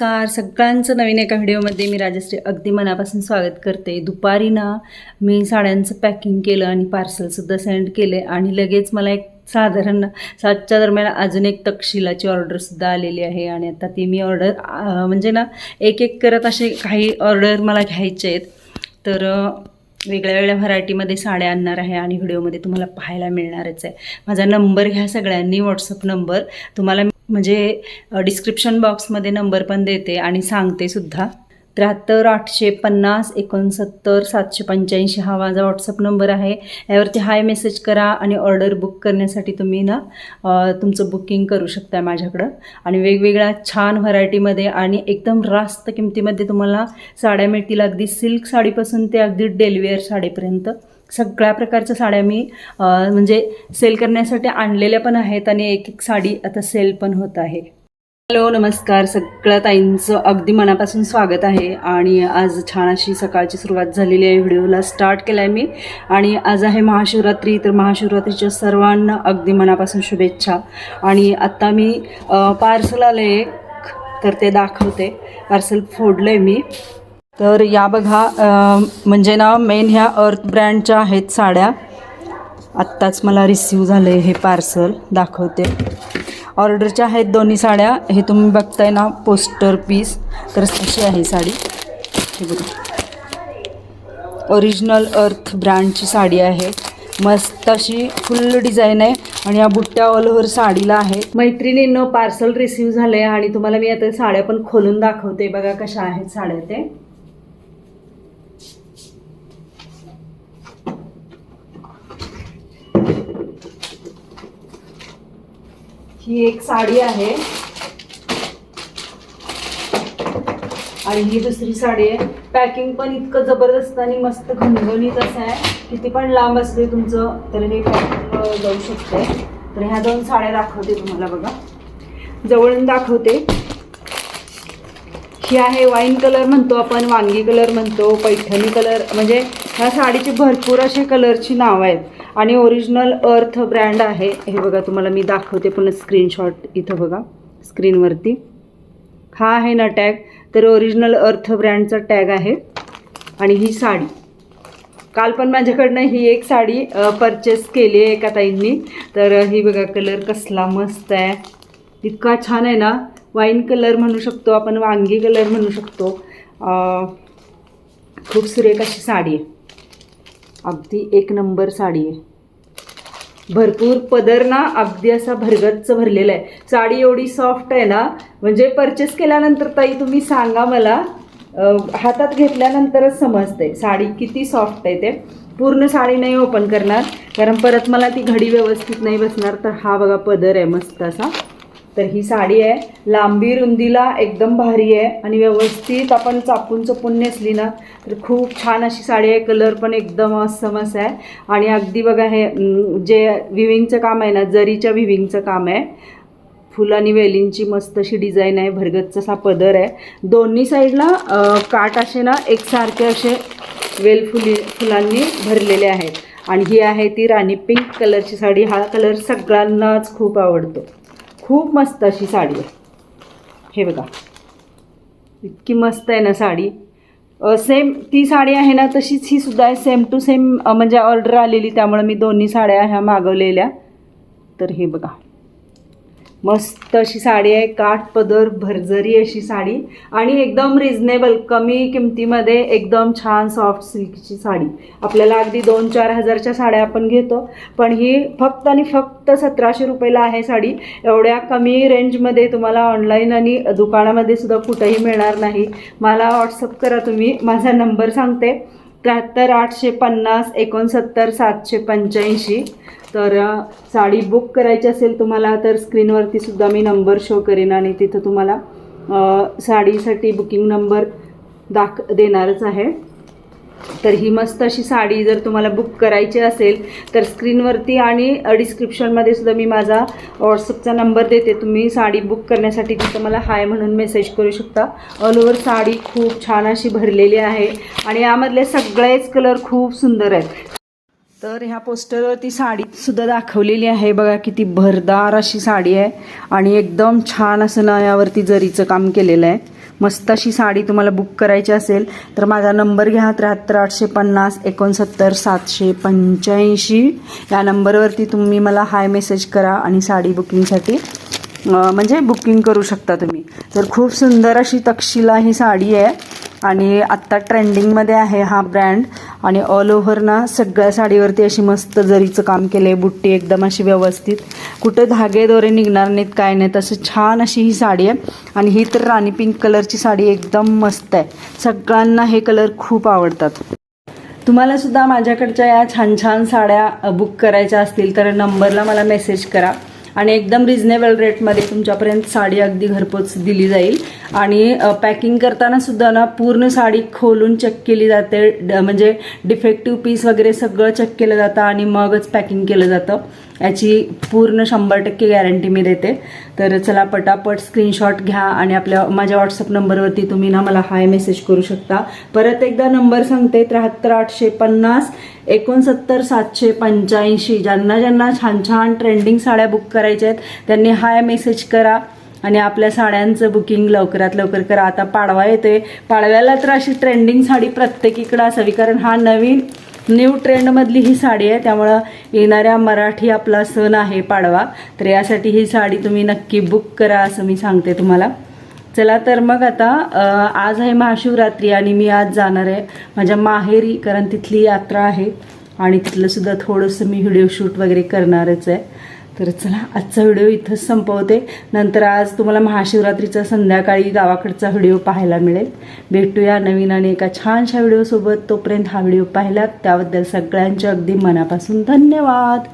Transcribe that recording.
नमस्कार. सगळ्यांचं नवीन एका व्हिडिओमध्ये मी राजश्री. अगदी मनापासून स्वागत करते. दुपारी ना मी साड्यांचं पॅकिंग केलं आणि पार्सलसुद्धा सेंड केले आणि लगेच मला एक साधारण सातच्या दरम्यान अजून एक तपशिलाची ऑर्डरसुद्धा आलेली आहे आणि आता ती मी ऑर्डर म्हणजे ना एक एक करत असे काही ऑर्डर मला घ्यायचे आहेत. तर वेगळ्या वेगळ्या व्हरायटीमध्ये साड्या आणणार आहे आणि व्हिडिओमध्ये तुम्हाला पाहायला मिळणारच आहे. माझा नंबर घ्या सगळ्यांनी व्हॉट्सअप नंबर. तुम्हाला म्हणजे डिस्क्रिप्शन बॉक्समध्ये नंबर पण देते आणि सांगते सुद्धा. त्र्याहत्तर आठशे पन्नास एकोणसत्तर सातशे पंच्याऐंशी हा माझा व्हॉट्सअप नंबर आहे. यावरती हाय मेसेज करा आणि ऑर्डर बुक करण्यासाठी तुम्ही ना तुमचं बुकिंग करू शकता माझ्याकडं. आणि वेगवेगळ्या छान व्हरायटीमध्ये आणि एकदम रास्त किमतीमध्ये तुम्हाला साड्या मिळतील. अगदी सिल्क साडीपासून ते अगदी डेलिवेअर साडीपर्यंत. सगळ्या प्रकारच्या साड्या मी म्हणजे सेल करण्यासाठी आणलेल्या पण आहेत आणि एक एक साडी आता सेल पण होत आहे. हॅलो नमस्कार. सगळ्या ताईंचं अगदी मनापासून स्वागत आहे आणि आज छान अशी सकाळची सुरुवात झालेली आहे. व्हिडिओला स्टार्ट केला आहे मी आणि आज आहे महाशिवरात्री तर महाशिवरात्रीच्या सर्वांना अगदी मनापासून शुभेच्छा. आणि आत्ता मी पार्सल आलं एक तर ते दाखवते. पार्सल फोडलं आहे मी. तर या बघा म्हणजे ना मेन ह्या अर्थ ब्रँडच्या आहेत साड्या आत्ताच मला रिसीव झालं आहे हे पार्सल दाखवते. ऑर्डरच्या आहेत दोन्ही साड्या हे तुम्ही बघताय ना पोस्टर पीस तर अशी आहे साडी. हे बघा. ओरिजिनल अर्थ ब्रँडची साडी आहे. मस्त अशी फुल डिझाईन आहे आणि या बुट्ट्या ऑल ओव्हर साडीला आहे मैत्रिणींनो पार्सल रिसीव आहे आणि तुम्हाला मी आता साड्या पण खोलून दाखवते. बघा कशा आहेत साड्या ते. ही एक साडी आहे. आणि ही दुसरी साडी आहे. पॅकिंग पण इतकं जबरदस्त आणि मस्त घणघणीत असं आहे. किती पण लांब असते तुमचं तर हे पॅकिंग जाऊ शकते. तर ह्या दोन साड्या दाखवते तुम्हाला बघा. जवळून दाखवते. ही आहे वाईन कलर म्हणतो आपण वांगी कलर म्हणतो पैठणी कलर म्हणजे ह्या साडीची भरपूर असे कलरची नावं आहेत. आणि ओरिजिनल अर्थ ब्रँड आहे. हे बघा तुम्हाला मी दाखवते. पूर्ण स्क्रीनशॉट इथं बघा स्क्रीनवरती हा आहे ना टॅग तर ओरिजिनल अर्थ ब्रँडचा टॅग आहे. आणि ही साडी. काल पण माझ्याकडनं ही एक साडी परचेस केली आहे एका ताईंनी. तर ही बघा कलर कसला मस्त आहे. इतका छान आहे ना. वाईन कलर म्हणू शकतो आपण वांगी कलर म्हणू शकतो. खूप सुरेख अशी साडी आहे. अगदी एक नंबर साडी आहे. भरपूर पदर ना अगदी असा भरगच्च भरलेला आहे. साडी एवढी सॉफ्ट आहे ना म्हणजे परचेस केल्यानंतर ताई तुम्ही सांगा मला हातात घेतल्यानंतरच समजते साडी किती सॉफ्ट आहे ते. पूर्ण साडी नाही ओपन करणार कारण परत मला ती घडी व्यवस्थित नाही बसणार तर हा बघा पदर आहे मस्त असा. तर ही साडी आहे. लांबी रुंदीला एकदम भारी आहे आणि व्यवस्थित आपण चापून चपून नेसली ना तर खूप छान अशी साडी आहे. कलर पण एकदम असमस आहे. आणि अगदी बघा हे जे विविंगचं काम आहे ना जरीच्या विविंगचं काम आहे. फुल आणि वेलींची मस्त अशी डिझाईन आहे. भरगतचा असा पदर आहे. दोन्ही साईडला काट काठ असे ना एकसारखे असे वेल फुली फुलांनी भरलेले आहेत. आणि ही आहे ती राणी पिंक कलरची साडी. हा कलर सगळ्यांनाच खूप आवडतो. खूप मस्त अशी साडी आहे. हे बघा. इतकी मस्त आहे ना साडी. सेम ती साडी आहे ना तशीच ही सुद्धा आहे. सेम टू सेम म्हणजे ऑर्डर आलेली त्यामुळे मी दोन्ही साड्या ह्या मागवलेल्या. तर हे बघा. मस्त अशी साडी आहे काठ पदर भरजरी अशी साडी. आणि एकदम रिझनेबल कमी किमतीमध्ये एकदम छान सॉफ्ट सिल्कची साडी. आपल्याला अगदी दोन चार हजारच्या साड्या आपण घेतो. पण ही फक्त आणि फक्त सतराशे रुपयाला आहे साडी. एवढ्या कमी रेंजमध्ये तुम्हाला ऑनलाईन आणि दुकानामध्ये सुद्धा कुठंही मिळणार नाही. मला व्हॉट्सअप करा तुम्ही माझा नंबर सांगते. त्र्याहत्तर आठशे पन्नास एकोणसत्तर सातशे पंच्याऐंशी. तर साडी बुक करायची असेल तुम्हाला तर स्क्रीनवरती सुद्धा मी नंबर शो करेन आणि तिथं तुम्हाला साडीसाठी बुकिंग नंबर दाख देणारच आहे. तर ही मस्त अशी साडी जर तुम्हाला बुक करायची असेल तर स्क्रीनवरती आणि डिस्क्रिप्शनमध्ये सुद्धा मी माझा व्हॉट्सअपचा नंबर देते. तुम्ही साडी बुक करण्यासाठी तिथं मला हाय म्हणून मेसेज करू शकता. ऑल ओव्हर साडी खूप छान अशी भरलेली आहे आणि यामधले सगळेच कलर खूप सुंदर आहेत. तर ह्या पोस्टरवरती साडीसुद्धा दाखवलेली आहे. बघा किती भरदार अशी साडी आहे आणि एकदम छान असं ना यावरती जरीचं काम केलेलं आहे. मस्त अशी साडी तुम्हाला बुक करायची असेल तर माझा नंबर घ्या त्र्याहत्तर आठशे पन्नास एकोणसत्तर सातशे पंच्याऐंशी. या नंबरवरती तुम्ही मला हाय मेसेज करा आणि साडी बुकिंगसाठी म्हणजे बुकिंग करू शकता तुम्ही. तर खूप सुंदर अशी तक्षशिला ही साडी आहे. आणि आत्ता ट्रेंडिंगमध्ये आहे हा ब्रँड आणि ऑल ओव्हर ना सगळ्या साडीवरती अशी मस्त जरीचं काम केलं आहे बुट्टी एकदम अशी व्यवस्थित. कुठे धागे दोरे निघणार नाहीत काय नाहीत असं छान अशी ही साडी आहे. आणि ही तर राणी पिंक कलरची साडी एकदम मस्त आहे. सगळ्यांना हे कलर खूप आवडतात. तुम्हाला सुद्धा माझ्याकडच्या या छान छान साड्या बुक करायच्या असतील तर नंबरला मला मेसेज करा. आणि एकदम रिजनेबल रेटमध्ये तुमच्यापर्यंत साडी अगदी घरपोच दिली जाईल. आणि पॅकिंग करताना सुद्धा ना पूर्ण साडी खोलून चेक केली जाते. ड- म्हणजे डिफेक्टिव्ह पीस वगैरे सगळं चेक केलं जातं आणि मगच पॅकिंग केलं जातं. याची पूर्ण शंभर टक्के गॅरंटी मी देते. तर चला पटापट स्क्रीनशॉट घ्या आणि आपल्या माझ्या व्हॉट्सअप नंबरवरती तुम्ही ना मला हाय मेसेज करू शकता. परत एकदा नंबर सांगते त्र्याहत्तर आठशे पन्नास. एकोणसत्तर सातशे पंच्याऐंशी ज्यांना ज्यांना छान छान ट्रेंडिंग साड्या बुक करायच्या आहेत त्यांनी हाय मेसेज करा. आणि आपल्या साड्यांचं बुकिंग लवकरात लवकर करा. आता पाडवा येतोय. पाडव्याला तर अशी ट्रेंडिंग साडी प्रत्येकीकडे असावी कारण हा नवीन न्यू ट्रेंडमधली ही साडी आहे. त्यामुळं येणाऱ्या मराठी आपला सण आहे पाडवा. तर यासाठी ही साडी तुम्ही नक्की बुक करा असं मी सांगते तुम्हाला. चला तर मग आता आज आहे महाशिवरात्री आणि मी आज जाणार आहे माझ्या माहेरी कारण तिथली यात्रा आहे आणि तिथलं सुद्धा थोडंसं मी व्हिडिओ शूट वगैरे करणारच आहे. तर चला आजचा व्हिडिओ इथंच संपवते. नंतर आज तुम्हाला महाशिवरात्रीचा संध्याकाळी गावाकडचा व्हिडिओ पाहायला मिळेल. भेटूया नवीन आणि एका छानशा व्हिडिओसोबत. तोपर्यंत हा व्हिडिओ पाहिलात त्याबद्दल सगळ्यांचे अगदी मनापासून धन्यवाद.